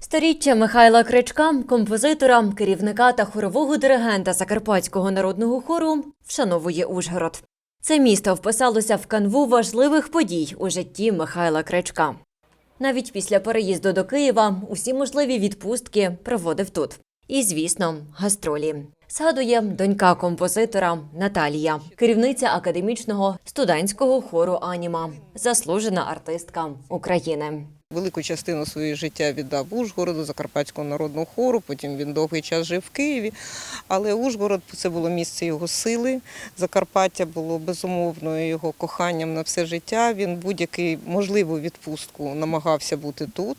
Сторіччя Михайла Кричка, композитора, керівника та хорового диригента Закарпатського народного хору, вшановує Ужгород. Це місто вписалося в канву важливих подій у житті Михайла Кричка. Навіть після переїзду до Києва усі можливі відпустки проводив тут. І, звісно, гастролі. Згадує донька композитора Наталія, керівниця академічного студентського хору Аніма, заслужена артистка України. Велику частину своєї життя віддав Ужгороду, Закарпатського народного хору. Потім він довгий час жив в Києві. Але Ужгород це було місце його сили. Закарпаття було безумовно його коханням на все життя. Він будь-який можливу відпустку намагався бути тут.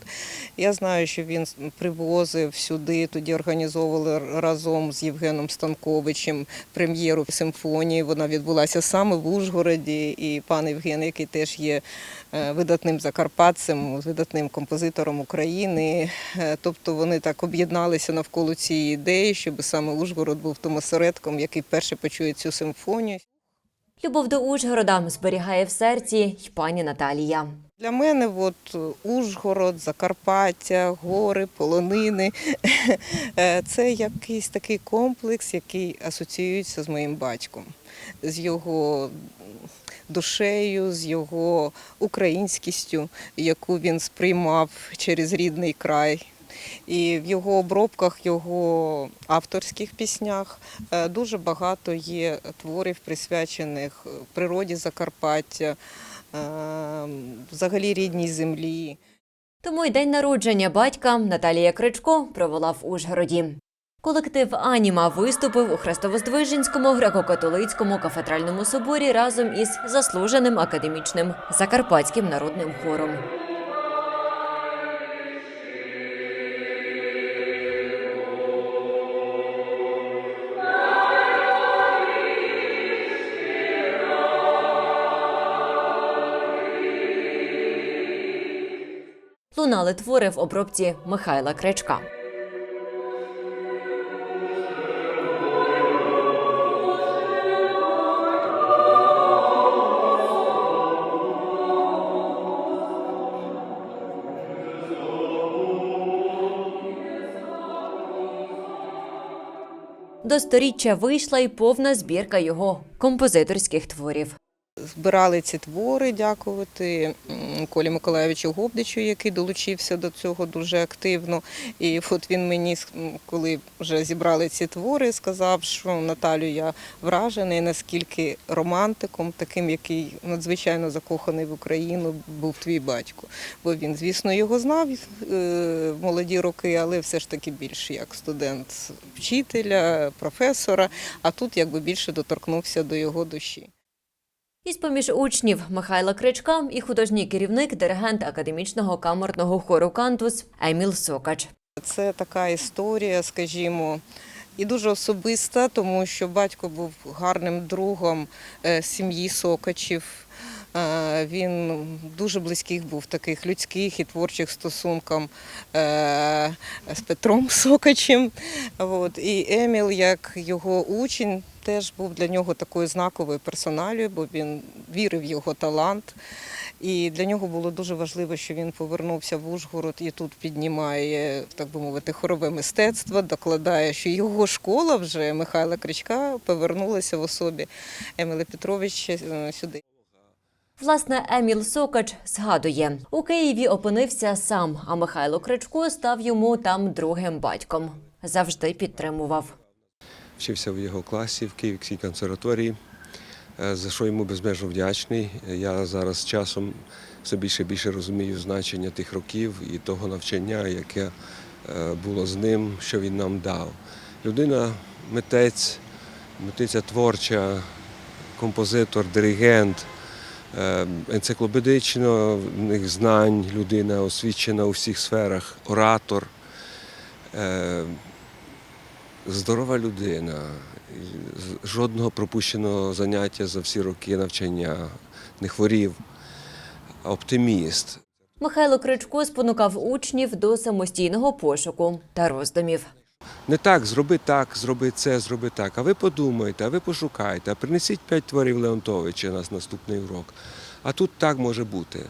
Я знаю, що він привозив сюди, тоді організовували разом з Євгеном Станковичем прем'єру симфонії. Вона відбулася саме в Ужгороді. І пан Євген, який теж є е, видатним закарпатцем, видатним композитором України. Е, Тобто вони так об'єдналися навколо цієї ідеї, щоб саме Ужгород був тому осередком, який перше почує цю симфонію. Любов до Ужгорода зберігає в серці й пані Наталія. Для мене от Ужгород, Закарпаття, гори, полонини е, це якийсь такий комплекс, який асоціюється з моїм батьком, з його душею, з його українськістю, яку він сприймав через рідний край. І в його обробках, його авторських піснях е, дуже багато є творів, присвячених природі Закарпаття, е, взагалі рідній землі. Тому й день народження батька Наталія Кричко провела в Ужгороді. Колектив Аніма виступив у Хрестовоздвиженському греко-католицькому кафедральному соборі разом із заслуженим академічним закарпатським народним хором. Лунали твори в обробці Михайла Кричка. До сторіччя вийшла й повна збірка його композиторських творів. Збирали ці твори, дякувати Колі Миколаєвичу Гобдичу, який долучився до цього дуже активно. І от він мені, коли вже зібрали ці твори, сказав, що Наталю, я вражений, наскільки романтиком, таким, який надзвичайно закоханий в Україну, був твій батько. Бо він, звісно, його знав е, в молоді роки, але все ж таки більше як студент вчителя, професора. А тут якби більше доторкнувся до його душі. Із поміж учнів Михайла Кричка і художній керівник, диригент академічного камерного хору Кантус Еміл Сокач. Це така історія, скажімо, і дуже особиста, тому що батько був гарним другом е, сім'ї Сокачів. Е, Він дуже близьких був таких людських і творчих стосункам е, з Петром Сокачем. І Еміл, як його учень, теж був для нього такою знаковою персоналією, бо він вірив в його талант. І для нього було дуже важливо, що він повернувся в Ужгород і тут піднімає, так би мовити, хорове мистецтво, докладає, що його школа вже Михайла Кричка повернулася в особі Еміла Петровича е, сюди. Власне, Еміл Сокач згадує, у Києві опинився сам, а Михайло Кричко став йому там другим батьком. Завжди підтримував. Вчився в його класі в Київській консерваторії, е, за що йому безмежно вдячний. Я зараз часом все більше і більше розумію значення тих років і того навчання, яке е, було з ним, що він нам дав. Людина, митець, митиця творча, композитор, диригент, е, енциклопедичних знань, людина освічена у всіх сферах, оратор. Здорова людина, жодного пропущеного заняття за всі роки навчання, не хворів, оптиміст. Михайло Кричко спонукав учнів до самостійного пошуку та роздумів. Не так, зроби так, зроби це, зроби так. А ви подумайте, а ви пошукайте, а принесіть п'ять творів Леонтовича на наступний урок. А тут так може бути.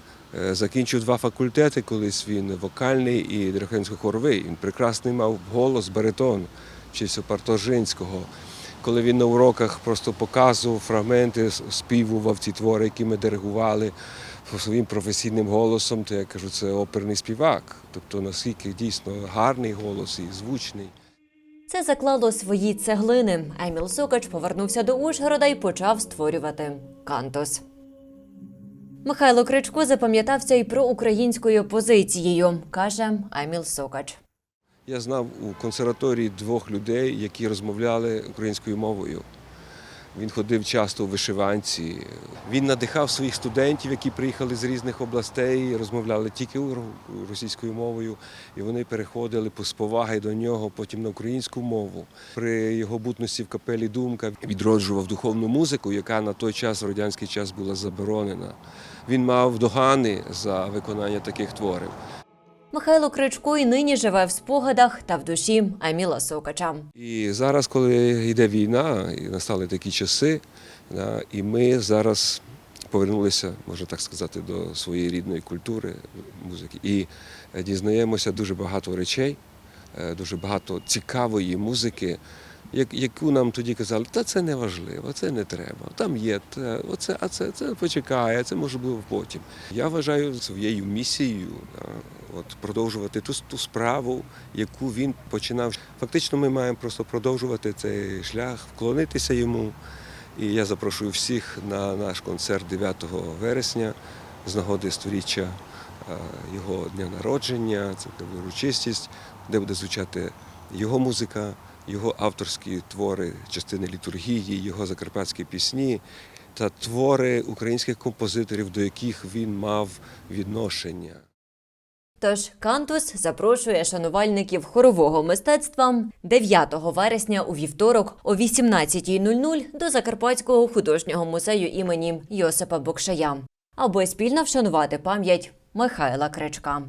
Е, Закінчив два факультети, колись він вокальний і диригентсько-хоровий. Він прекрасний мав голос, баритон, вчився Партожинського. Коли він на уроках просто показував фрагменти, співував ці твори, які ми диригували своїм професійним голосом, то я кажу, це оперний співак. Тобто наскільки дійсно гарний голос і звучний. Це заклало свої цеглини. Еміл Сокач повернувся до Ужгорода і почав створювати кантус. Михайло Кричко запам'ятався і про українською позицією, каже Еміл Сокач. Я знав у консерваторії двох людей, які розмовляли українською мовою. Він ходив часто у вишиванці. Він надихав своїх студентів, які приїхали з різних областей, розмовляли тільки російською мовою, і вони переходили по споваги до нього потім на українську мову. При його бутності в капелі Думка відроджував духовну музику, яка на той час, в радянський час, була заборонена. Він мав догани за виконання таких творів. Михайло Кричко і нині живе в спогадах та в душі Аміла Сокача. І зараз, коли йде війна, і настали такі часи, і ми зараз повернулися, можна так сказати, до своєї рідної культури музики. І е, дізнаємося дуже багато речей, е, дуже багато цікавої музики, яку нам тоді казали, та це не важливо, це не треба. Там є те, оце, а це, це почекає, це може бути потім. Я вважаю своєю місією да, от, продовжувати ту, ту справу, яку він починав. Фактично, ми маємо просто продовжувати цей шлях, вклонитися йому. І я запрошую всіх на наш концерт 9 вересня з нагоди сторіччя е, його дня народження. Це буде урочистість, де буде звучати його музика, його авторські твори, частини літургії, його закарпатські пісні та твори українських композиторів, до яких він мав відношення. Тож Кантус запрошує шанувальників хорового мистецтва 9 вересня у вівторок о 18.00 до Закарпатського художнього музею імені Йосипа Бокшая, аби спільно вшанувати пам'ять Михайла Кричка.